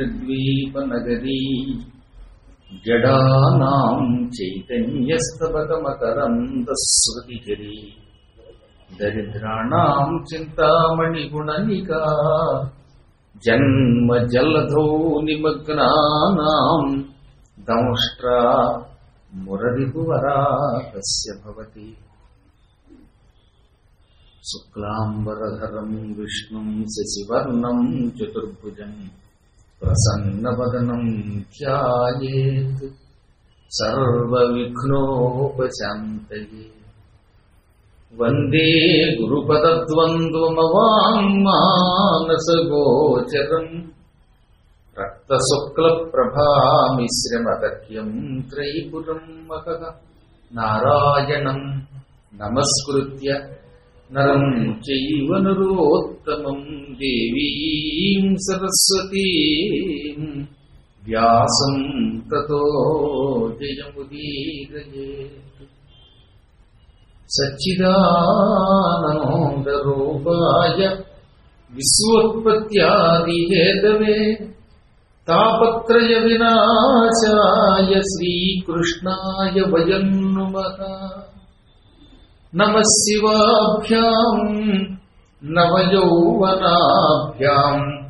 అవిద్యానామంతస్తిమిరమిహిరద్వీపనగరీ జడానాం చైతన్యస్తబకమకరందశ్రుతిచరీ దరిద్రాణాం చింతామణిగుణనికా జన్మజల్లధౌ నిమగ్నానాం దంష్ట్రా मुररिभुवरागस्य भवति। शुक्लाम्बरधरं विष्णुं शशिवर्णं चतुर्भुजं प्रसन्नवदनं ध्यायेत्। सर्वविघ्नोपशान्तये। वंदे गुरुपदद्वन्द्वमवाङ्मानसगोचरम् रक्तस्वक्लप्रभामिश्रमगत्यम् त्रयीपुरम् महः नारायणम् नमस्कृत्य नरम् चैव नरोत्तमम् देवीम् सरस्वतीम् व्यासम् ततो जयमुदीरयेत्। सच्चिदानन्दरूपाय विश्वोत्पत्यादि तापत्रयविनाशाय श्रीकृष्णाय वयम् नुमः। नमः शिवाभ्याम् नवयौवनाभ्याम्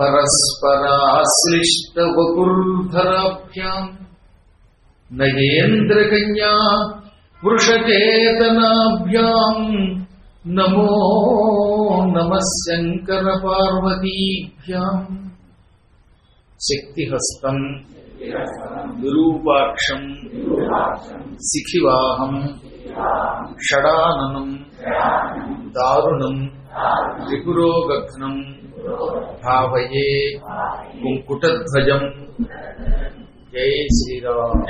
परस्पराश्लिष्टवपुर्धराभ्याम् नयेन्द्रकन्या वृषकेतनाभ्याम् नमो नमः शङ्करपार्वतीभ्याम् శక్తిహస్తం విరూపాక్షం శిఖివాహం షడాననం దారుణం త్రిపురోగఘ్నం భావయే కుంకుటధ్వజం జై శ్రీరామ్.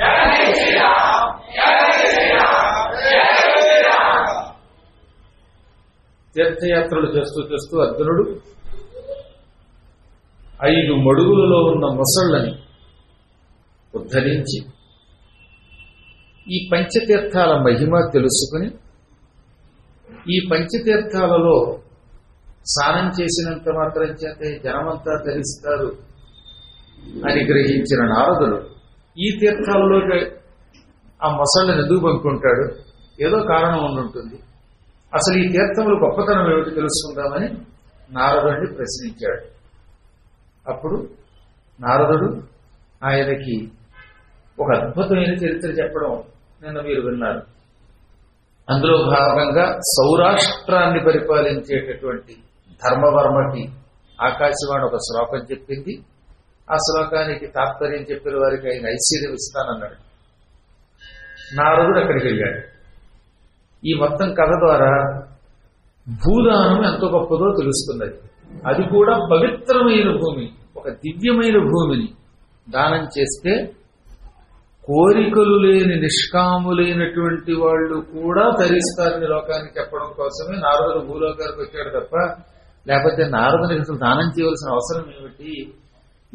తీర్థయాత్రలు చేస్తూ చేస్తూ అర్జునుడు ఐదు మడుగులలో ఉన్న మొసళ్ళని ఉద్ధరించి ఈ పంచతీర్థాల మహిమ తెలుసుకుని ఈ పంచతీర్థాలలో స్నానం చేసినంత మాత్రం చేతే జనమంతా ధరిస్తారు అని గ్రహించిన నారదుడు ఈ తీర్థాలలోకి ఆ మొసళ్ళని ఎందుకు పంపుకుంటాడు? ఏదో కారణం ఉండుంటుంది అసలు ఈ తీర్థములు గొప్పతనం ఏమిటి తెలుసుకుందామని నారదుడిని ప్రశ్నించాడు. అప్పుడు నారదుడు ఆయనకి ఒక అద్భుతమైన చరిత్ర చెప్పడం నిన్న మీరు విన్నారు. అందులో భాగంగా సౌరాష్ట్రాన్ని పరిపాలించేటటువంటి ధర్మవర్మకి ఆకాశవాణి ఒక శ్లోకం చెప్పింది. ఆ శ్లోకానికి తాత్పర్యం చెప్పిన వారికి ఆయన ఐశ్వర్యం ఇస్తానన్నాడు నారదుడు అక్కడికి వెళ్ళాడు. ఈ మొత్తం కథ ద్వారా భూదానం ఎంత గొప్పదో తెలుస్తున్నది. అది కూడా పవిత్రమైన భూమి ఒక దివ్యమైన భూమిని. దానం చేస్తే కోరికలు లేని నిష్కాములైనటువంటి వాళ్ళు కూడా ధరిస్తారని లోకానికి చెప్పడం కోసమే నారదుడు భూలోకానికి వచ్చాడు తప్ప లేకపోతే నారదునికి అసలు దానం చేయవలసిన అవసరం ఏమిటి?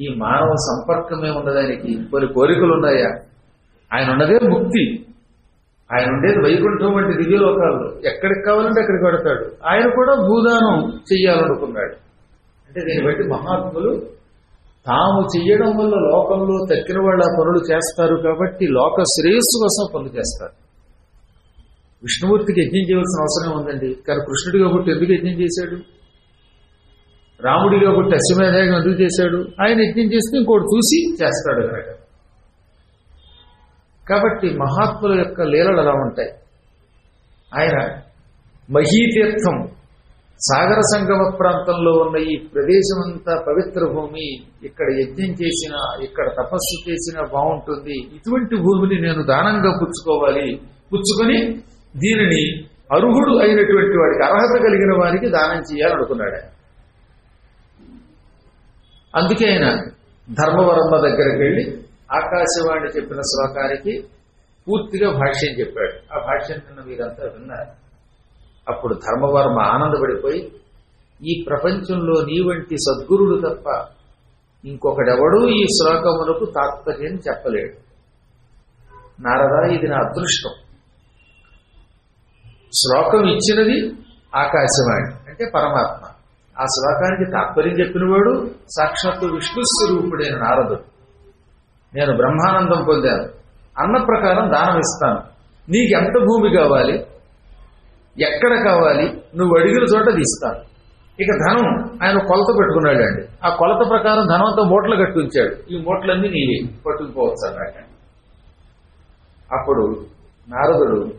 ఈ మానవ సంపర్కమే ఉన్నది ఆయనకి కొన్ని కోరికలు ఉన్నాయా? ఆయన ఉన్నదే ముక్తి. ఆయన ఉండేది వైకుంఠం వంటి దివ్య లోకాలు ఎక్కడికి కావాలంటే అక్కడికి పెడతాడు ఆయన కూడా భూదానం చెయ్యాలనుకున్నాడు. అంటే దీన్ని బట్టి మహాత్ములు తాము చెయ్యడం వల్ల లోకంలో తక్కిన వాళ్ళ పనులు చేస్తారు కాబట్టి లోక శ్రేయస్సు కోసం పనులు చేస్తారు. విష్ణుమూర్తికి యజ్ఞం చేయవలసిన అవసరం ఉందండి. కానీ కృష్ణుడిగా పుట్టి ఎందుకు యజ్ఞం చేశాడు? రాముడిగా పుట్టి అశ్వమేధాయం ఎందుకు చేశాడు? ఆయన యజ్ఞం చేస్తే ఇంకోటి చూసి చేస్తాడు కనుక కాబట్టి మహాత్ముల యొక్క లీలలు అలా ఉంటాయి. ఆయన మహీతీర్థం సాగర సంగమ ప్రాంతంలో ఉన్న ఈ ప్రదేశం అంతా పవిత్ర భూమి ఇక్కడ యజ్ఞం చేసిన ఇక్కడ తపస్సు చేసిన బాగుంటుంది. ఇటువంటి భూమిని నేను దానంగా పుచ్చుకోవాలి. పుచ్చుకొని దీనిని అర్హుడు అయినటువంటి వాడికి అర్హత కలిగిన వారికి దానం చేయాలనుకున్నాడు అందుకే ఆయన ధర్మవరమ్మ దగ్గరికి వెళ్ళి ఆకాశవాణి చెప్పిన శ్లోకానికి పూర్తిగా భాష్యం చెప్పాడు. ఆ భాష్యం నిన్న మీరంతా విన్నారు. అప్పుడు ధర్మవర్మ ఆనందపడిపోయి ఈ ప్రపంచంలో నీ వంటి సద్గురుడు తప్ప ఇంకొకడెవడూ ఈ శ్లోకమునకు తాత్పర్యం చెప్పలేడు. నారదా ఇది నా అదృష్టం. శ్లోకం ఇచ్చినది ఆకాశవాణి అంటే పరమాత్మ. ఆ శ్లోకానికి తాత్పర్యం చెప్పినవాడు సాక్షాత్తు విష్ణు స్వరూపుడైన నారదుడు. నేను బ్రహ్మానందం పొందాను. అన్న ప్రకారం దానం ఇస్తాను. నీకు ఎంత భూమి కావాలి? ఎక్కడ కావాలి? నువ్వు అడిగిన చోట తీస్తాను ఇక ధనం ఆయన కొలత పెట్టుకున్నాడు అండి ఆ కొలత ప్రకారం ధనంతో మూటలు కట్టి ఉంచాడు. ఈ మూటలన్నీ నీవే పట్టుకుపోవచ్చు అన్నాడు. అప్పుడు నారదుడు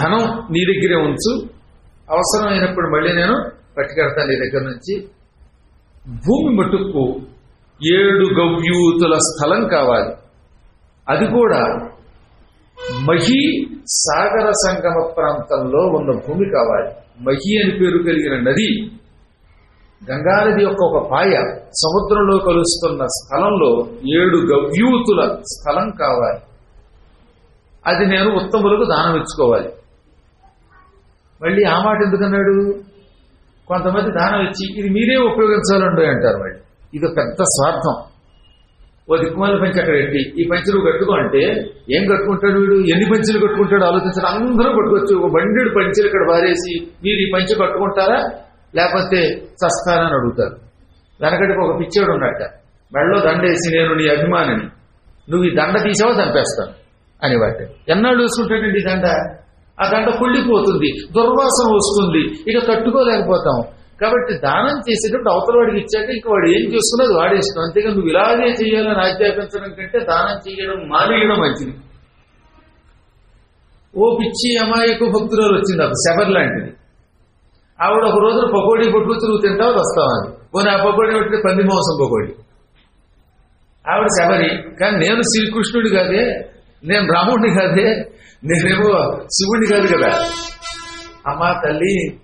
ధనం నీ దగ్గరే ఉంచు. అవసరమైనప్పుడు మళ్ళీ నేను పట్టుకెడతాను నీ దగ్గర నుంచి భూమి మటుకు ఏడు గవ్యూతుల స్థలం కావాలి. అది కూడా మహి సాగర సంగమ ప్రాంతంలో ఉన్న భూమి కావాలి. మహి అని పేరు కలిగిన నది గంగానది యొక్క ఒక పాయ సముద్రంలో కలుస్తున్న స్థలంలో ఏడు గవ్యూతుల స్థలం కావాలి. అది నేను ఉత్తములకు దానం ఇచ్చుకోవాలి. మళ్ళీ ఆ మాట ఎందుకన్నాడు కొంతమంది దానం ఇచ్చి ఇది మీరే ఉపయోగించాలండి అంటారు మళ్ళీ. ఇది పెద్ద స్వార్థం. ఓ దిక్కుమాల పంచి అక్కడ పెట్టి ఈ పంచి నువ్వు కట్టుకో అంటే ఏం కట్టుకుంటాడు వీడు? ఎన్ని పంచులు కట్టుకుంటాడు? ఆలోచించారు అందరూ కట్టుకోవచ్చు ఒక బండెడు పంచులు ఇక్కడ వారేసి మీరు ఈ పంచి కట్టుకుంటారా? లేకపోతే చస్తారా అడుగుతారు. వెనకటికి ఒక పిచ్చోడు ఉన్నట్ట మెడలో దండేసి నేను నీ అభిమానిని. నువ్వు ఈ దండ తీసావో చంపేస్తాను. అని వాటి ఎన్నాళ్ళు వేసుకుంటాడండి దండ? ఆ దండ కుళ్ళిపోతుంది దుర్వాసన వస్తుంది. ఇక తట్టుకోలేకపోతాం కాబట్టి దానం చేసేటప్పుడు అవతల వాడికి ఇచ్చాక ఇంక వాడు ఏం చేస్తున్నది వాడేస్తాం అంతేగా నువ్వు ఇలాగే చేయాలని ఆజ్ఞాపించడం కంటే దానం చేయడం మానేయడం మంచిది. ఓ పిచ్చి అమాయకు భక్తురాలు వచ్చింది అప్పుడు శబర్ లాంటిది. ఆవిడ ఒక రోజున పకోడీ పట్టుకొచ్చి నువ్వు తింటావు వస్తావు అని. పోనీ ఆ పకోడీ పెట్టి పంది మాంసం పకోడీ. ఆవిడ శబరి కానీ నేను శ్రీకృష్ణుడి కాదే నేను రాముడిని కాదే నేనేమో శివుడిని కాదు కదా. అమ్మా తల్లి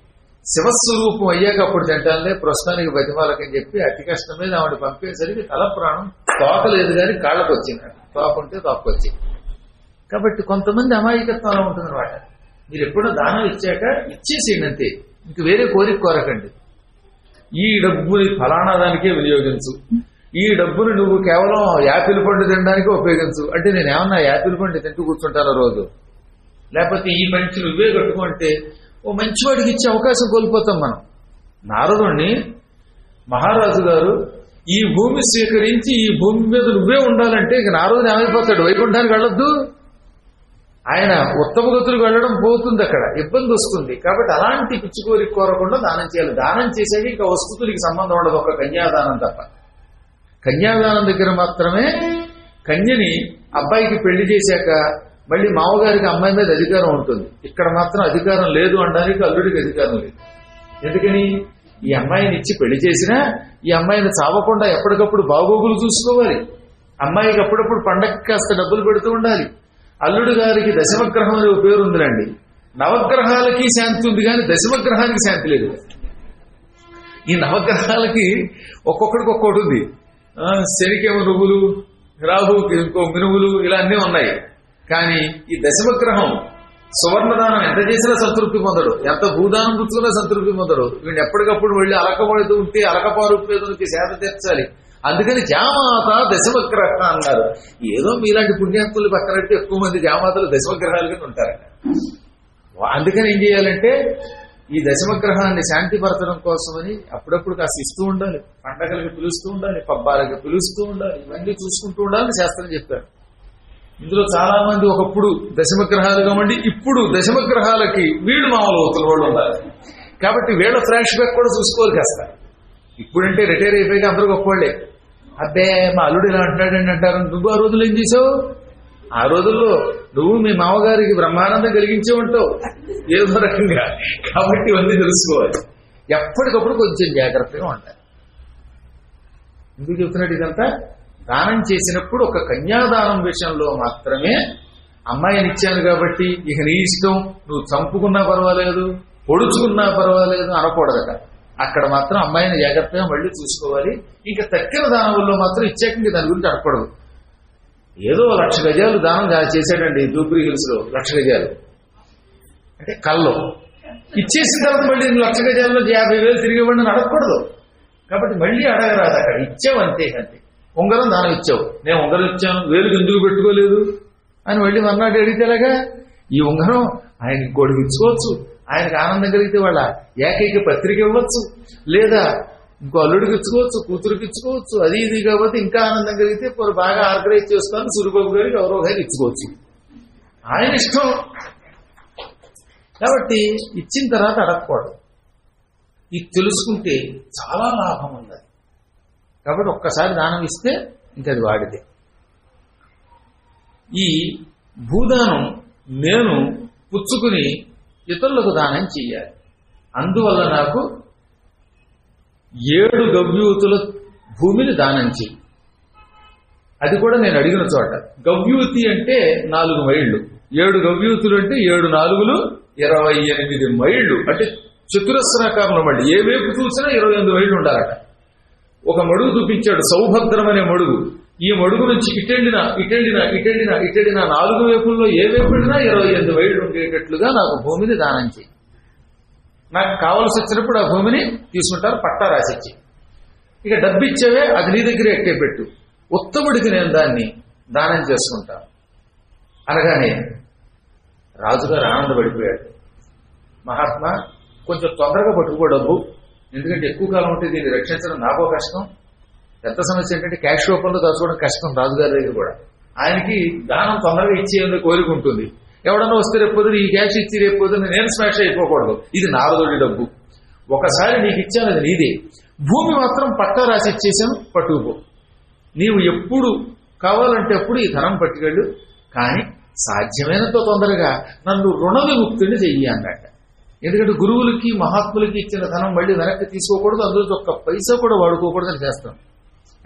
శివస్వరూపం అయ్యాక అప్పుడు తింటానులే ప్రస్తుతానికి బతిమాలకని చెప్పి అతి కష్టం మీద ఆవిడ పంపేసరికి తల ప్రాణం తోకలేదు కానీ కాళ్ళకు వచ్చింది. తోకుంటే తోకొచ్చి కాబట్టి కొంతమంది అమాయకత్వం అలా ఉంటుంది అనమాట మీరు ఎప్పుడో దానం ఇచ్చాక ఇచ్చేసేయండి అంతే. ఇంక వేరే కోరిక కోరకండి. ఈ డబ్బుని ఫలానా దానికే వినియోగించు. ఈ డబ్బుని నువ్వు కేవలం యాపిల్ పండు తినడానికి ఉపయోగించు. అంటే నేను ఏమన్నా యాపిల్ పండు తింటూ కూర్చుంటాను రోజు. లేకపోతే ఈ మంచి నువ్వే కట్టుకుంటే ఓ మంచివాడికి ఇచ్చే అవకాశం కోల్పోతాం మనం. నారదుణ్ణి మహారాజు గారు ఈ భూమి స్వీకరించి ఈ భూమి మీద నువ్వే ఉండాలంటే ఇక నారదుని ఏమైపోతాడు? వైకుంఠానికి వెళ్ళొద్దు? ఆయన ఉత్తమ గతులకు వెళ్ళడం పోతుంది అక్కడ. ఇబ్బంది వస్తుంది. కాబట్టి అలాంటి పిచ్చుకోరి కోరకుండా దానం చేయాలి. దానం చేసేది ఇంకా వస్తుతులకి సంబంధం ఉండదు. ఒక కన్యాదానం తప్ప. కన్యాదానం దగ్గర మాత్రమే కన్యని అబ్బాయికి పెళ్ళి చేశాక మళ్ళీ మామగారికి అమ్మాయి మీద అధికారం ఉంటుంది. ఇక్కడ మాత్రం అధికారం లేదు అనడానికి అల్లుడికి అధికారం లేదు. ఎందుకని? ఈ అమ్మాయిని ఇచ్చి పెళ్ళి చేసినా ఈ అమ్మాయిని చావకుండా ఎప్పటికప్పుడు బాగోగులు చూసుకోవాలి. అమ్మాయికి అప్పుడప్పుడు పండగకి కాస్త డబ్బులు పెడుతూ ఉండాలి. అల్లుడు గారికి దశమగ్రహం అనే పేరు ఉందిలండి నవగ్రహాలకి శాంతి ఉంది కానీ దశమగ్రహానికి శాంతి లేదు. ఈ నవగ్రహాలకి ఒక్కొక్కడికి ఒక్కొక్కటి ఉంది. శనికేమో నువ్వులు రాహుకి ఇంకో మినువులు ఇలా అన్నీ ఉన్నాయి. కానీ ఈ దశమగ్రహం సువర్ణదానం ఎంత చేసినా సంతృప్తి పొందడు. ఎంత భూదానం పుచ్చుకున్నా సంతృప్తి పొందడు. వీడిని ఎప్పటికప్పుడు వెళ్ళి అలకబడుతూ ఉంటే అలకపారు పేదలకి సేద తీర్చాలి. అందుకని జామాత దశమగ్రహ అన్నారు. ఏదో మీలాంటి పుణ్యాత్ములు పక్కనట్టు ఎక్కువ మంది జామాతలు దశమగ్రహాలుగా ఉంటారట. అందుకని ఏం చేయాలంటే ఈ దశమగ్రహాన్ని శాంతిపరచడం కోసమని అప్పుడప్పుడు కాస్త ఇస్తూ ఉండాలి. పండగలకి పిలుస్తూ ఉండాలి పబ్బాలకి పిలుస్తూ ఉండాలి ఇవన్నీ చూసుకుంటూ ఉండాలని శాస్త్రం చెప్పారు. ఇందులో చాలా మంది ఒకప్పుడు దశమగ్రహాలు కావండి ఇప్పుడు దశమగ్రహాలకి వీళ్ళు మామూలు అవుతున్న వాళ్ళు ఉండాలి. కాబట్టి వీళ్ళ ఫ్లాష్ బ్యాక్ కూడా చూసుకోవాలి కాస్త. ఇప్పుడంటే రిటైర్ అయిపోయి అందరూ గొప్పవాళ్ళే అబ్బే మా అల్లుడు ఇలా అంటున్నాడండి అంటారు. నువ్వు ఆ రోజుల్లో ఏం చేసావు? ఆ రోజుల్లో నువ్వు మీ మామగారికి బ్రహ్మానందం కలిగించే ఉంటావు. ఏదో రకంగా. కాబట్టి ఇవన్నీ తెలుసుకోవాలి. ఎప్పటికప్పుడు కొంచెం జాగ్రత్తగా ఉండాలి. ఎందుకు చెప్తున్నాడు ఇదంతా? దానం చేసినప్పుడు ఒక కన్యాదానం విషయంలో మాత్రమే అమ్మాయిని ఇచ్చాను కాబట్టి ఇక నీ ఇష్టం నువ్వు చంపుకున్నా పర్వాలేదు పొడుచుకున్నా పర్వాలేదు అనకూడదట. అక్కడ మాత్రం అమ్మాయిని జాగ్రత్తగా మళ్ళీ చూసుకోవాలి. ఇంకా తక్కిన దానంలో మాత్రం ఇచ్చాక ఇంకా దాని గురించి అడగకూడదు ఏదో లక్ష గజాలు దానం చేశాడండి జూబ్లీ హిల్స్లో లక్ష గజాలు. అంటే కళ్ళు ఇచ్చేసిన తర్వాత మళ్ళీ నువ్వు లక్ష గజాల్లో యాభై వేలు తిరిగి ఇవ్వండి అని అడగకూడదు కాబట్టి మళ్ళీ అడగరాదు అక్కడ. ఇచ్చావు అంతే అంతే. ఉంగరం దానం ఇచ్చావు. నేను ఉంగరం ఇచ్చాను. వేలుకి ఎందుకు పెట్టుకోలేదు? అని మళ్ళీ మర్నాడు అడిగితే ఎలాగా ఈ ఉంగరం ఆయన ఇంకోటికి ఇచ్చుకోవచ్చు. ఆయనకు ఆనందం కలిగితే వాళ్ళ ఏకైక పత్రిక ఇవ్వచ్చు. లేదా ఇంకో అల్లుడికి ఇచ్చుకోవచ్చు కూతురికి ఇచ్చుకోవచ్చు. అది ఇది కాబట్టి ఇంకా ఆనందం కలిగితే బాగా ఆర్గనైజ్ చేసుకొని సూర్యబాబు గారికి ఎవరో గారికి ఇచ్చుకోవచ్చు. ఆయన ఇష్టం. కాబట్టి ఇచ్చిన తర్వాత అడగకూడదు. ఇది తెలుసుకుంటే చాలా లాభం ఉంది కాబట్టి ఒక్కసారి దానం ఇస్తే ఇంకా అది వాడితే. ఈ భూదానం నేను పుచ్చుకుని ఇతరులకు దానం చెయ్యాలి. అందువల్ల నాకు ఏడు గవ్యూతుల భూమిని దానం చెయ్యి. అది కూడా నేను అడిగిన చోట. గవ్యూతి అంటే నాలుగు మైళ్ళు. ఏడు గవ్యూతులు అంటే ఏడు నాలుగులు ఇరవై ఎనిమిది మైళ్ళు. అంటే చతురస్రాకారంలో మళ్ళీ ఏ వైపు చూసినా ఇరవై ఎనిమిది మైళ్ళు ఉండాలట. ఒక మడుగు చూపించాడు సౌభద్రం అనే మడుగు. ఈ మడుగు నుంచి ఇటెండిన ఇటెండిన ఇటెండిన ఇటెండిన నాలుగు వైపుల్లో ఏ వేపుడినా ఇరవై ఎనిమిది మైళ్ళు ఉండేటట్లుగా నాకు భూమిని దానం చేయి. నాకు కావలసి వచ్చినప్పుడు ఆ భూమిని తీసుకుంటారు పట్టా రాసిచ్చి. ఇక డబ్బు ఇచ్చేవే అది నీ దగ్గర ఎక్కే పెట్టు. ఉత్తముడికి నేను దాన్ని దానం చేసుకుంటాను అనగానే రాజుగారు ఆనందపడిపోయాడు మహాత్మా కొంచెం తొందరగా పట్టుకో డబ్బు. ఎందుకంటే ఎక్కువ కాలం ఉంటే దీన్ని రక్షించడం నాకో కష్టం. పెద్ద సమస్య ఏంటంటే క్యాష్ రూపంలో దాచుకోవడం కష్టం రాజుగారి దగ్గర కూడా. ఆయనకి దానం తొందరగా ఇచ్చేయని కోరిక ఉంటుంది. ఎవడన్నా వస్తే రేపు పొద్దున ఈ క్యాష్ ఇచ్చి రేపు నేను స్మాష్ అయిపోకూడదు. ఇది నారదుడి డబ్బు. ఒకసారి నీకు ఇచ్చాను అది నీదే. భూమి మాత్రం పట్టా రాసి ఇచ్చేసాను పట్టుకుపో. నీవు ఎప్పుడు కావాలంటే అప్పుడు ఈ ధనం పట్టుకెళ్ళు. కానీ సాధ్యమైనంత తొందరగా నన్ను రుణ విముక్తుని చెయ్యి అన్నట్టు. ఎందుకంటే గురువులకి మహాత్ములకి ఇచ్చిన ధనం మళ్ళీ వెనక్కి తీసుకోకూడదు అందులో ఒక్క పైసా కూడా వాడుకోకూడదు అని చేస్తాం.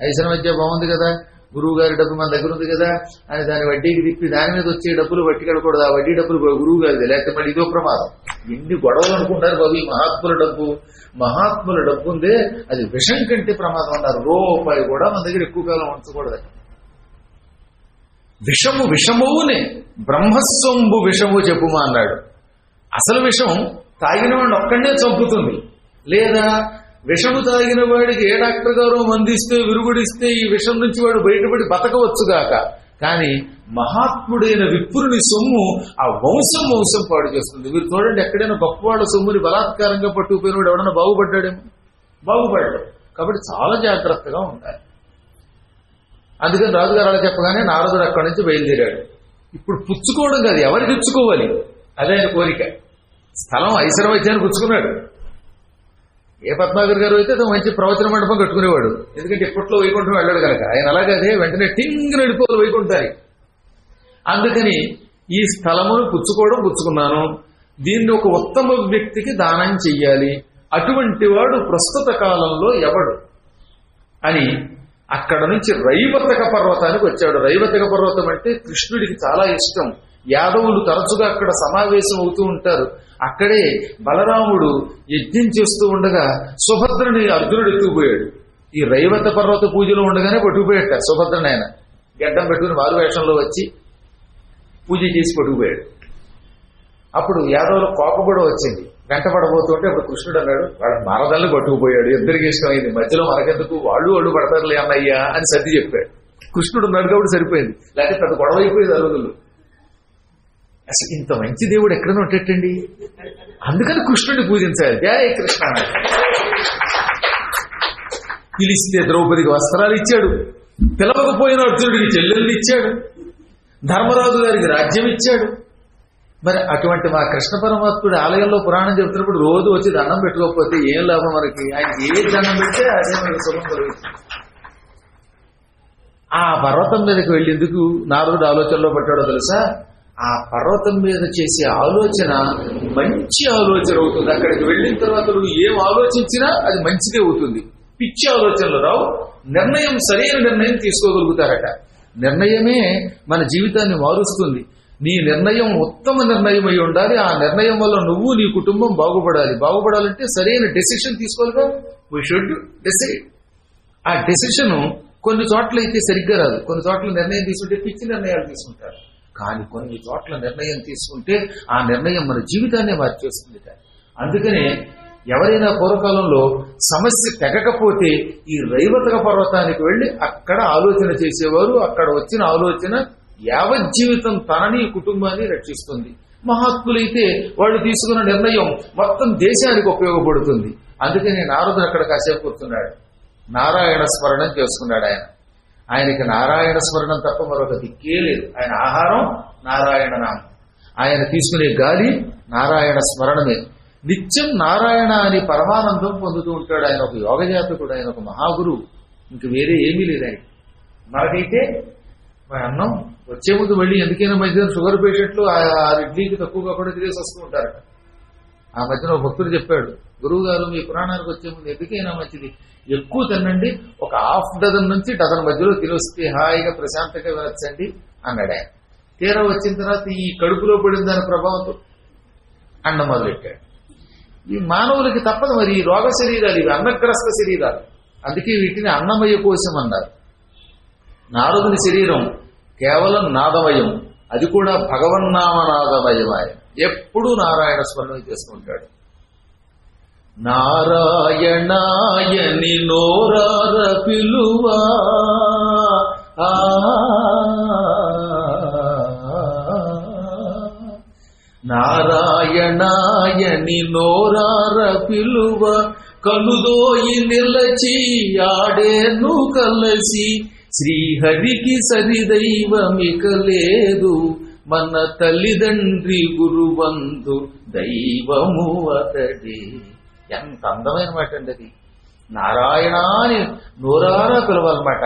ఐసన మధ్య బాగుంది కదా గురువు గారి డబ్బు మన దగ్గర ఉంది కదా అని దాని వడ్డీకి తిప్పి దాని మీద వచ్చే డబ్బులు పట్టుకెళ్ళకూడదు ఆ వడ్డీ డబ్బులు గురువు గారిది లేకపోతే మళ్ళీ ఇదో ప్రమాదం. ఎన్ని గొడవలు అనుకుంటారు బాబు ఈ మహాత్ముల డబ్బు. మహాత్ముల డబ్బు ఉందే అది విషం కంటే ప్రమాదం అన్నారు. రూపాయి కూడా మన దగ్గర ఎక్కువ కాలం ఉంచకూడదు. విషము విషమునే బ్రహ్మస్వంబు విషము చెప్పుమా అన్నాడు. అసలు విషం తాగిన వాడిని ఒక్కడే చంపుతుంది. లేదా విషము తాగిన వాడికి ఏ డాక్టర్ గారు మందిస్తే విరుగుడిస్తే ఈ విషం నుంచి వాడు బయటపడి బతకవచ్చుగాక కానీ మహాత్ముడైన విప్రుని సొమ్ము ఆ వంశం వంశం పాడు చేస్తుంది. మీరు చూడండి ఎక్కడైనా గొప్పవాళ్ళ సొమ్ముని బలాత్కారంగా పట్టుకుపోయినవాడు ఎవడన్నా బాగుపడ్డాడేమో? బాగుపడ్డాడు. కాబట్టి చాలా జాగ్రత్తగా ఉండాలి. అందుకని రాజుగారు అలా చెప్పగానే నారదుడు అక్కడి నుంచి బయలుదేరాడు. ఇప్పుడు పుచ్చుకోవడం కాదు ఎవరికి ఇచ్చుకోవాలి అదే ఆయన కోరిక. స్థలం ఐశ్వర్యవైద్యాన్ని పుచ్చుకున్నాడు. ఏ పద్మాగర్ గారు అయితే అతను మంచి ప్రవచన మండపం కట్టుకునేవాడు. ఎందుకంటే ఇప్పట్లో వైకుంఠం వెళ్ళాడు కనుక. ఆయన అలాగదే వెంటనే టింగ్ నడిపోవాలి వైకుంఠాన్ని. అందుకని ఈ స్థలమును పుచ్చుకోవడం పుచ్చుకున్నాను. దీన్ని ఒక ఉత్తమ వ్యక్తికి దానం చెయ్యాలి. అటువంటి వాడు ప్రస్తుత కాలంలో ఎవడు? అని అక్కడ నుంచి రైవతక పర్వతానికి వచ్చాడు. రైవతక పర్వతం అంటే కృష్ణుడికి చాలా ఇష్టం. యాదవులు తరచుగా అక్కడ సమావేశం అవుతూ ఉంటారు. అక్కడే బలరాముడు యజ్ఞం చేస్తూ ఉండగా సుభద్రని అర్జునుడు ఎత్తుకుపోయాడు. ఈ రైవత పర్వత పూజలో ఉండగానే పట్టుకుపోయాట సుభద్రని ఆయన. గడ్డం పెట్టుకుని వారు వేషంలో వచ్చి పూజ చేసి పట్టుకుపోయాడు. అప్పుడు యాదవుల కోపం కూడా వచ్చింది. వెంట పడబోతుంటే అప్పుడు కృష్ణుడు అన్నాడు వాడు మరదల్ని పట్టుకుపోయాడు. ఇద్దరికి ఇష్టమైంది మధ్యలో మనకెందుకు? వాళ్ళు వాళ్ళు పడతారులే అన్నయ్యా అని సర్ది చెప్పాడు. కృష్ణుడు ఉన్నాడు కాబట్టి సరిపోయింది. లేకపోతే పెద్ద గొడవ అయిపోయేది ఆ అసలు ఇంత మంచి దేవుడు ఎక్కడ ఉంటేటండి అందుకని కృష్ణుడిని పూజించాలి. జయ కృష్ణ. పిలిస్తే ద్రౌపదికి వస్త్రాలు ఇచ్చాడు. పిలవకపోయిన అర్జునుడికి చెల్లెళ్ళు ఇచ్చాడు. ధర్మరాజు గారికి రాజ్యం ఇచ్చాడు. మరి అటువంటి మా కృష్ణ పరమాత్ముడు ఆలయంలో పురాణం చెబుతున్నప్పుడు రోజు వచ్చి దండం పెట్టుకోకపోతే ఏం లాభం మనకి? ఆయన ఏ దండం పెడితే అదే మనకి శుభం కలుగుతుంది. ఆ పర్వతం మీదకి వెళ్ళేందుకు నారదుడు ఆలోచనలో పట్టాడో తెలుసా? ఆ పర్వతం మీద చేసే ఆలోచన మంచి ఆలోచన అవుతుంది. అక్కడికి వెళ్ళిన తర్వాత నువ్వు ఏం ఆలోచించినా అది మంచిదే అవుతుంది. పిచ్చి ఆలోచనలు రావు. నిర్ణయం సరైన నిర్ణయం తీసుకోగలుగుతారట. నిర్ణయమే మన జీవితాన్ని మారుస్తుంది. నీ నిర్ణయం ఉత్తమ నిర్ణయం అయి ఉండాలి. ఆ నిర్ణయం వల్ల నువ్వు నీ కుటుంబం బాగుపడాలి. బాగుపడాలంటే సరైన డెసిషన్ తీసుకోవాలిగా వీ షుడ్ డెసైడ్ ఆ డెసిషన్ కొన్ని చోట్ల అయితే సరిగ్గా రాదు. కొన్ని చోట్ల నిర్ణయం తీసుకుంటే పిచ్చి నిర్ణయాలు తీసుకుంటారు. కానీ కొన్ని చోట్ల నిర్ణయం తీసుకుంటే ఆ నిర్ణయం మన జీవితాన్ని మార్చేస్తుంది అందుకనే ఎవరైనా పూర్వకాలంలో సమస్య తెగకపోతే ఈ రైవతక పర్వతానికి వెళ్ళి అక్కడ ఆలోచన చేసేవారు అక్కడ వచ్చిన ఆలోచన యావజ్జీవితం తనని కుటుంబాన్ని రక్షిస్తుంది. మహాత్ములైతే వాళ్ళు తీసుకున్న నిర్ణయం మొత్తం దేశానికి ఉపయోగపడుతుంది. అందుకని నారదుడు అక్కడ కాసేపు కూర్చున్నాడు. నారాయణ స్మరణం చేసుకున్నాడు ఆయన. ఆయనకి నారాయణ స్మరణం తప్ప మరొక దిక్కే లేదు. ఆయన ఆహారం నారాయణ నామం. ఆయన తీసుకునే గాలి నారాయణ స్మరణమే. నిత్యం నారాయణ అని పరమానందం పొందుతూ ఉంటాడు. ఆయన ఒక యోగజాతకుడు ఆయన ఒక మహాగురువు ఇంక వేరే ఏమీ లేదు ఆయన. మనకైతే మా అన్నం వచ్చే ముందు మళ్ళీ ఎందుకైనా మధ్య షుగర్ పేషెంట్లు ఆ ఇడ్లీకి తక్కువగా కూడా తిరిగేసి వస్తూ ఉంటారు. ఆ మధ్యన ఒక భక్తుడు చెప్పాడు గురువు గారు మీ పురాణానికి వచ్చే ముందు ఎందుకైనా మంచిది. ఎక్కువ తినండి ఒక హాఫ్ డజన్ నుంచి డజన్ మధ్యలో తినొస్తే హాయిగా ప్రశాంతంగా వినొచ్చండి అన్నాడు ఆయన. తీరా వచ్చిన తర్వాత ఈ కడుపులో పడిన దాని ప్రభావంతో అండం మొదలెట్టాడు. ఈ మానవులకి తప్పదు మరి ఈ రోగ శరీరాలు ఇవి అన్నగ్రస్త శరీరాలు. అందుకే వీటిని అన్నమయ కోశం అన్నారు. నారదుని శరీరం కేవలం నాదమయం. అది కూడా భగవన్నామనాదమయమాయ ఎప్పుడూ నారాయణ స్మరణ చేసుకుంటాడు. నారాయణాయని నోరార పిలువా. నారాయణాయని నోరార పిలువ. కలుదోయి నిలచి ఆడేను కలసి. శ్రీహరికి సరిదైవమిక లేదు. మన తల్లిదండ్రి గురువంతు దైవము అతడి. ఎంత అందమైన మాట అండి అది. నారాయణ అని నోరారా పిలవాలన్నమాట.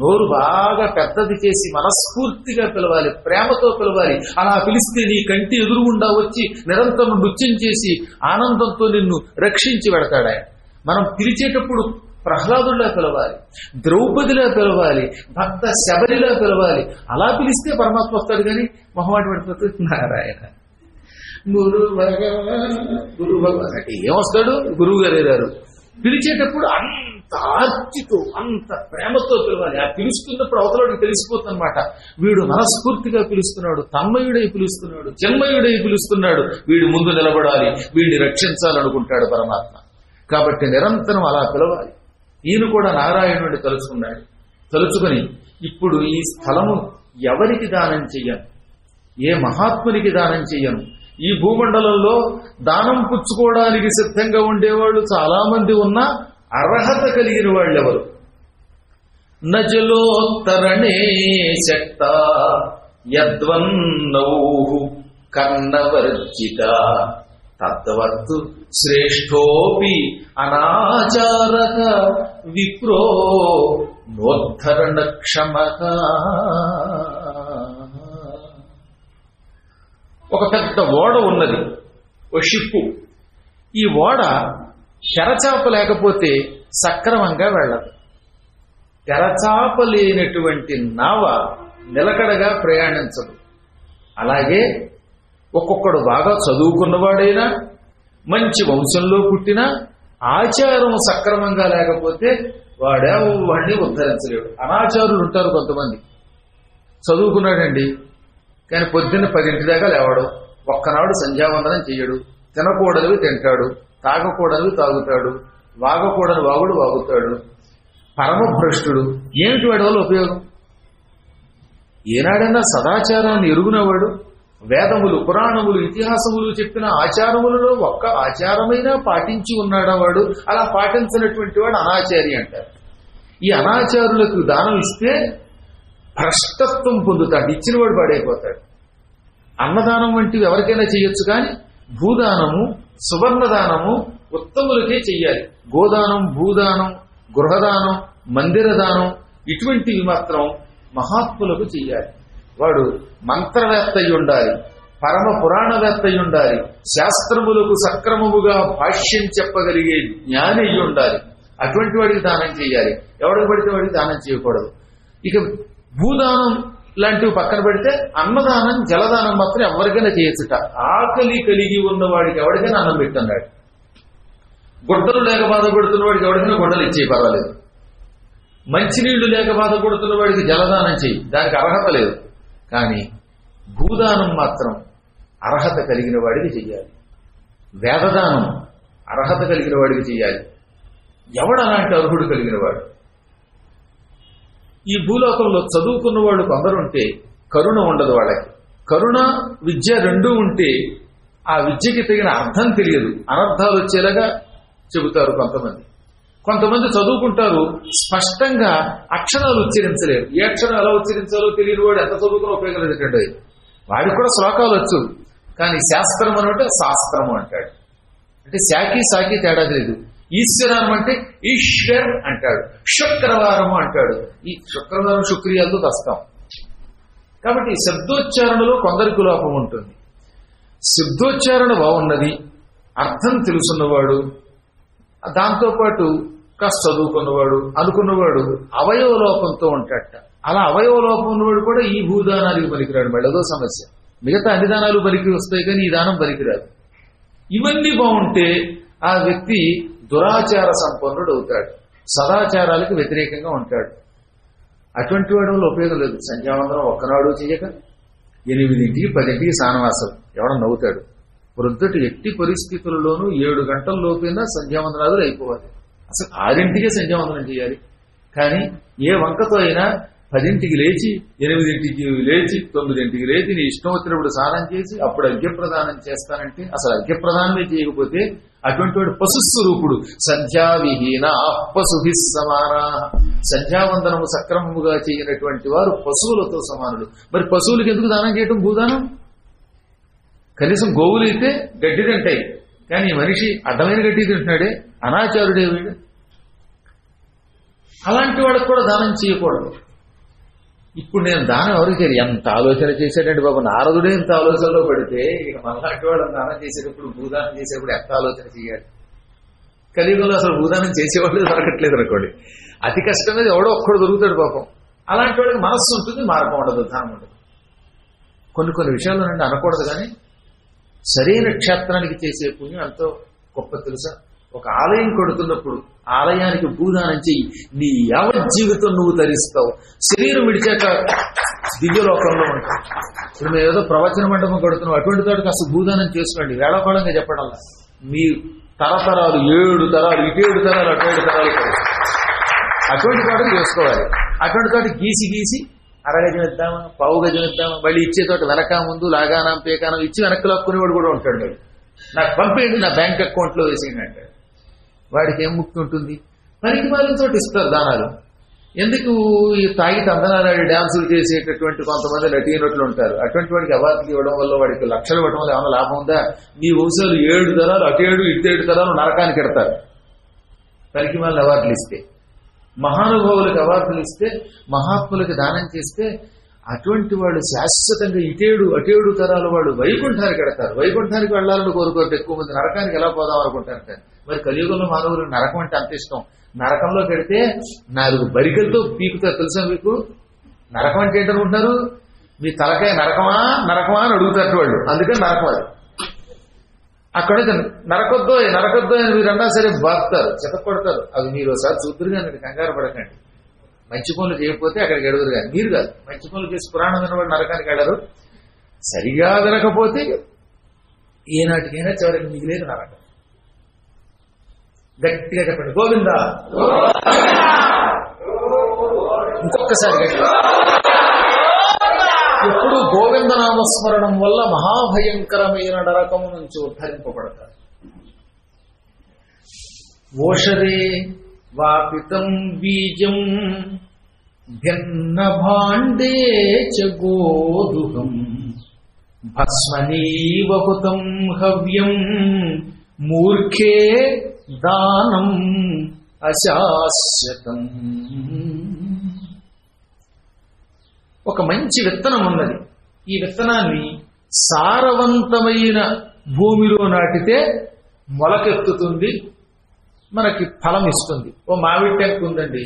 నోరు బాగా పెద్దది చేసి మనస్ఫూర్తిగా పిలవాలి ప్రేమతో పిలవాలి. అలా పిలిస్తే నీ కంటి ఎదురుగుండా వచ్చి నిరంతరం నృత్యం చేసి ఆనందంతో నిన్ను రక్షించి పెడతాడు ఆయన మనం పిలిచేటప్పుడు ప్రహ్లాదులా పిలవాలి ద్రౌపదిలా పిలవాలి భక్త శబరిలా పిలవాలి. అలా పిలిస్తే పరమాత్మ వస్తాడు కానీ మొహమాట పడిపోతుంది నారాయణ. గురు భగవాన్ గురు భగవాన్ అంటే ఏమొస్తాడు? గురువు గారు గారు పిలిచేటప్పుడు అంత ఆర్తితో అంత ప్రేమతో పిలవాలి. ఆ పిలుస్తున్నప్పుడు అవతలడు తెలిసిపోతుందన్నమాట. వీడు మనస్ఫూర్తిగా పిలుస్తున్నాడు తన్మయుడై పిలుస్తున్నాడు జన్మయుడై పిలుస్తున్నాడు. వీడు ముందు నిలబడాలి వీడిని రక్షించాలనుకుంటాడు పరమాత్మ. కాబట్టి నిరంతరం అలా పిలవాలి. ఈయన కూడా నారాయణుడిని తలుచుకున్నాడు తలుచుకుని ఇప్పుడు ఈ స్థలము ఎవరికి దానం చెయ్యను? ఏ మహాత్మునికి దానం చెయ్యను? ఈ భూమండలంలో దానం పుచ్చుకోవడానికి సిద్ధంగా ఉండేవాళ్ళు చాలా మంది ఉన్నా అర్హత కలిగిన వాళ్ళు ఎవరు నజలోత్తరణే శక్త యద్వన్నౌ కర్ణవర్జిత తద్వత్తు శ్రేష్ఠోపి అనాచారక విప్రో నోద్ధరణ క్షమక ఒక పెద్ద ఓడ ఉన్నది ఓ షిప్పు. ఈ ఓడ తెరచాప లేకపోతే సక్రమంగా వెళ్ళదు. తెరచాప లేనటువంటి నావ నిలకడగా ప్రయాణించదు. అలాగే ఒక్కొక్కడు బాగా చదువుకున్నవాడైనా మంచి వంశంలో పుట్టినా ఆచారం సక్రమంగా లేకపోతే వాడే వాడిని ఉద్ధరించలేడు. అనాచారులు ఉంటారు కొంతమంది. చదువుకున్నాడండి కానీ పొద్దున్న పదింటి దాకా లేవాడు. ఒక్కనాడు సంధ్యావందనం చేయడు. తినకూడదు తింటాడు. తాగకూడదు తాగుతాడు. వాగకూడని వాగుడు వాగుతాడు. పరమభ్రష్టుడు. ఏమిటి వాడి వల్ల ఉపయోగం? ఏనాడైనా సదాచారాన్ని ఎరుగునవాడు? వేదములు పురాణములు ఇతిహాసములు చెప్పిన ఆచారములలో ఒక్క ఆచారమైనా పాటించి ఉన్నాడా వాడు? అలా పాటించినటువంటి వాడు అనాచారి అంటారు. ఈ అనాచారులకు దానం ఇస్తే భ్రష్టత్వం పొందుతాడు. ఇచ్చినవాడు పాడైపోతాడు. అన్నదానం వంటివి ఎవరికైనా చేయొచ్చు కానీ భూదానము సువర్ణదానము ఉత్తములకే చెయ్యాలి. గోదానం భూదానం గృహదానం మందిరదానం ఇటువంటివి మాత్రం మహాత్ములకు చెయ్యాలి. వాడు మంత్రవేత్త ఉండాలి పరమ పురాణవేత్త ఉండాలి శాస్త్రములకు సక్రమముగా భాష్యం చెప్పగలిగే జ్ఞాని అయి ఉండాలి అటువంటి వాడికి దానం చేయాలి ఎవడికి పడితే వాడికి దానం చేయకూడదు. ఇక భూదానం లాంటివి పక్కన పెడితే అన్నదానం జలదానం మాత్రం ఎవరికైనా చేయొచ్చుట ఆకలి కలిగి ఉన్న వాడికి ఎవరికైనా అన్నం పెట్టన్నాడు. గుడ్డలు లేక బాధపడుతున్న వాడికి ఎవరికైనా గుడ్డలు ఇచ్చే పర్వాలేదు. మంచినీళ్ళు లేక బాధపడుతున్న వాడికి జలదానం చేయి దానికి అర్హత లేదు. కానీ భూదానం మాత్రం అర్హత కలిగిన వాడికి చెయ్యాలి. వేదదానం అర్హత కలిగిన వాడికి చెయ్యాలి. ఎవడు అలాంటి అర్హుడు కలిగిన వాడు? ఈ భూలోకంలో చదువుకున్న వాళ్ళు కొందరు ఉంటే కరుణ ఉండదు వాళ్ళకి. కరుణ విద్య రెండూ ఉంటే ఆ విద్యకి తగిన అర్థం తెలియదు. అనర్థాలు వచ్చేలాగా చెబుతారు కొంతమంది. కొంతమంది చదువుకుంటారు స్పష్టంగా అక్షరాలు ఉచ్చరించలేరు. ఏ అక్షరం ఎలా ఉచ్చరించాలో తెలియని వాడు ఎంత చదువుకున్నా ఉపయోగం లేదండి వాడికి కూడా శ్లోకాలు వచ్చు. కానీ శాస్త్రం అంటే శాస్త్రము అంటాడు. అంటే శాఖి సాకి తేడా లేదు. ఈశ్వరం అంటే ఈశ్వర్ అంటాడు. శుక్రవారం అంటాడు. ఈ శుక్రవారం శుక్రియాలతో వస్తాం. కాబట్టి శబ్దోచ్చారణలో కొందరికి లోపం ఉంటుంది. శబ్దోచ్చారణ బాగున్నది అర్థం తెలుసున్నవాడు దాంతోపాటు కాస్త చదువుకున్నవాడు అనుకున్నవాడు అవయవ లోపంతో ఉంటాడట. అలా అవయవ లోపం ఉన్నవాడు కూడా ఈ భూదానానికి పనికిరాడు. మళ్ళీ అదో సమస్య. మిగతా అన్ని దానాలు పలికి వస్తాయి కానీ ఈ దానం పలికిరాదు ఇవన్నీ బాగుంటే ఆ వ్యక్తి దురాచార సంపన్నుడు అవుతాడు. సదాచారాలకు వ్యతిరేకంగా ఉంటాడు. అటువంటి వాడి వల్ల ఉపయోగం లేదు. సంధ్యావందనం ఒక్కనాడు చేయక ఎనిమిదింటికి పదింటికి సానవాసం. ఎవడ నవ్వుతాడు. వృద్ధటి ఎట్టి పరిస్థితుల్లోనూ ఏడు గంటల లోపైనా సంధ్యావందనాలు అయిపోవాలి. ఆరింటికే సంధ్యావందనం చేయాలి. కానీ ఏ వంకతో అయినా పదింటికి లేచి ఎనిమిదింటికి లేచి తొమ్మిదింటికి లేచి నీ ఇష్టం వచ్చినప్పుడు స్నానం చేసి అప్పుడు అర్ఘ్యప్రదానం చేస్తానంటే అసలు అర్ఘ్యప్రదానమే చేయకపోతే అటువంటి వాడు పశుస్వరూపుడు సంధ్యావిహీన పశుభి సమాన సంధ్యావందనము సక్రమముగా చేయనటువంటి వారు పశువులతో సమానుడు మరి పశువులకు ఎందుకు దానం చేయటం భూదానం? కనీసం గోవులు అయితే గడ్డి తింటాయి కానీ ఈ మనిషి అడ్డమైన గడ్డి తింటున్నాడే అనాచారుడే వీడు. అలాంటి వాడికి కూడా దానం చేయకూడదు. ఇప్పుడు నేను దానం ఎవరికి తెలియదు ఎంత ఆలోచన చేశాడంటే బాబు? నారదుడే ఇంత ఆలోచనలో పడితే ఇక మనలాంటి వాళ్ళు దానం చేసేటప్పుడు భూదానం చేసేటప్పుడు ఎంత ఆలోచన చేయాలి? కలియుగంలో అసలు భూదానం చేసేవాళ్ళు దొరకట్లేదు అనుకోండి. అతి కష్టమైనది ఎవడో ఒక్కడు దొరుకుతాడు పాపం. అలాంటి వాడికి మనస్సు ఉంటుంది మార్గం ఉండదు దానం ఉండదు. కొన్ని కొన్ని విషయాలు నుండి అనకూడదు కానీ సరైన క్షేత్రానికి చేసే పుణ్యం ఎంతో గొప్ప తెలుసా? ఒక ఆలయం కొడుతున్నప్పుడు ఆలయానికి భూదానం చెయ్యి. నీ యావత్ జీవితం నువ్వు ధరిస్తావు. శరీరం విడిచాక దివ్యలోకంలో ఉంటావు. ఇప్పుడు మేము ఏదో ప్రవచన మండపం కొడుతున్నాం అటువంటి తోటి కాస్త భూదానం చేసుకోండి. వేళకోళంగా చెప్పడం మీ తరతరాలు ఏడు తరాలు ఇటేడు తరాలు అటువంటి తరాలు అటువంటి తోట చేసుకోవాలి. అటువంటి తోట గీసి గీసి అరగజం ఇద్దామా పావు గజం ఇద్దామా మళ్ళీ ఇచ్చే తోట వెనక ముందు లాగానం పేకానం ఇచ్చి వెనక్కి లాక్కునేవాడు కూడా ఉంటాడు వాడు. నాకు పంపేయండి నా బ్యాంక్ అకౌంట్లో వేసేయండి అంటాడు వాడికి ఏం ముక్తి ఉంటుంది? పనికి మాలిన ఇస్తారు దానాలు. ఎందుకు ఈ తాగి తందనాలాడి డాన్సులు చేసేటటువంటి కొంతమంది నటీనట్లు ఉంటారు. అటువంటి వాడికి అవార్డులు ఇవ్వడం వల్ల వాడికి లక్షలు ఇవ్వడం వల్ల ఏమైనా లాభం ఉందా? మీ వంశాలు ఏడు తరాలు అటు ఏడు ఇటు ఏడు తరాలు నరకానికి ఎడతారు. పనికి వాళ్ళని అవార్డులు ఇస్తే. మహానుభావులకు అవార్డులు ఇస్తే మహాత్ములకు దానం చేస్తే అటువంటి వాళ్ళు శాశ్వతంగా ఇటేడు అటేడు తరాల వాళ్ళు వైకుంఠానికి వెడతారు వైకుంఠానికి వెళ్ళాలని కోరుకోరు ఎక్కువ మంది నరకానికి ఎలా పోదాం అనుకుంటారు మరి కలియుగంలో మానవులు నరకం అంటే అంత ఇష్టం. నరకంలో పెడితే నాలుగు బరికలతో పీకుతారు. తెలుసా మీకు? నరకం అంటే ఏంటనుకుంటున్నారు? మీ తలకాయ నరకమా నరకమా అని అడుగుతారు వాళ్ళు. అందుకని నరకం అది. అక్కడ నరకొద్దో నరకొద్దో అని మీరు అన్నా సరే బాగుతారు చెతపడతారు. అవి మీరు ఒకసారి చూద్దరు కానీ కంగారు పడకండి. మంచి పనులు చేయకపోతే అక్కడికి ఎడదురు కానీ. మీరు కాదు మంచి పనులు చేసి పురాణం విన్నవాడు నరకానికి వెళ్ళరు సరిగా వినకపోతే ఏనాటికైనా చివరికి మిగిలేదు నరకం. గట్టిగా చెప్పండి. గోవిందా? ఇంకొకసారి గట్టిగా. ఎప్పుడు గోవింద నామస్మరణం వల్ల మహాభయంకరమైన నరకము నుంచి ఉద్ధరింపబడతారు. ఓషరే వాపితం బీజం భిన్న భాండే చ గోదుహం భస్మనీవహుతం హవ్యం మూర్ఖే దానం అశాశ్వతం. ఒక మంచి విత్తనం ఉన్నది. ఈ విత్తనాన్ని సారవంతమైన భూమిలో నాటితే మొలకెత్తుతుంది మనకి ఫలం ఇస్తుంది. ఓ మామిడి టెంక్ ఉందండి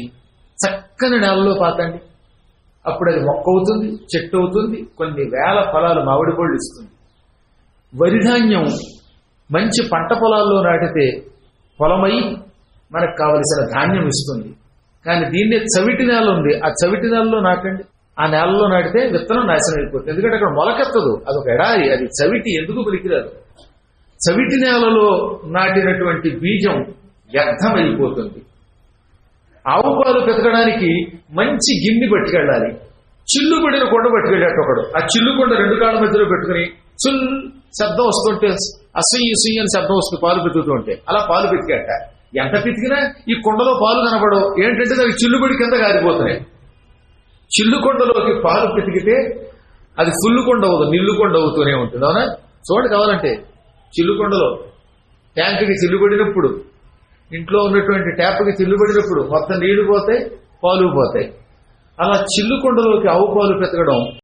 చక్కని నేలలో పాతండి. అప్పుడు అది మొక్క అవుతుంది చెట్టు అవుతుంది కొన్ని వేల ఫలాలు మామిడి పళ్ళు ఇస్తుంది. వరిధాన్యం మంచి పంట పొలాల్లో నాటితే పొలమై మనకు కావలసిన ధాన్యం ఇస్తుంది. కానీ దీన్నే చవిటి నేల ఉంది. ఆ చవిటి నేలలో నాటండి. ఆ నేలలో నాటితే విత్తనం నాశనం అయిపోతుంది. ఎందుకంటే అక్కడ మొలకెత్తదు. అదొక ఎడారి అది చవిటి. ఎందుకు పనికిరాదు చవిటి నేలలో నాటినటువంటి బీజం వ్యర్థమైపోతుంది. ఆవు పాలు పెతకడానికి మంచి గిన్నె పట్టుకెళ్ళాలి. చిల్లుబడిన కొండ పట్టుకెళ్ళాడు ఒకడు. ఆ చిల్లు కొండ రెండు కాళ్ళ మధ్యలో పెట్టుకుని చుల్ శబ్దం వస్తుంటే అసహ్య సుయ్య అని శబ్దం వస్తుంది పాలు పెతుకుతూ ఉంటే అలా పాలు పెతికేట. ఎంత పితికినా ఈ కొండలో పాలు కనపడవు. ఏంటంటే అవి చిల్లుబడి కింద గారిపోతున్నాయి. చిల్లుకొండలోకి పాలు పితికితే అది ఫుల్లు కొండ అవ్వదు నిల్లు కొండ అవుతూనే ఉంటుంది అవునా? చూడండి కావాలంటే చిల్లు కొండలో చిల్లుబడినప్పుడు చిల్లు ఇంట్లో ఉన్నటువంటి ట్యాప్కి చిల్లు పడినప్పుడు మొత్తం నీళ్ళు పోతాయి పాలు పోతాయి. అలా చిల్లుకొండలోకి ఆవు పాలు పెతకడం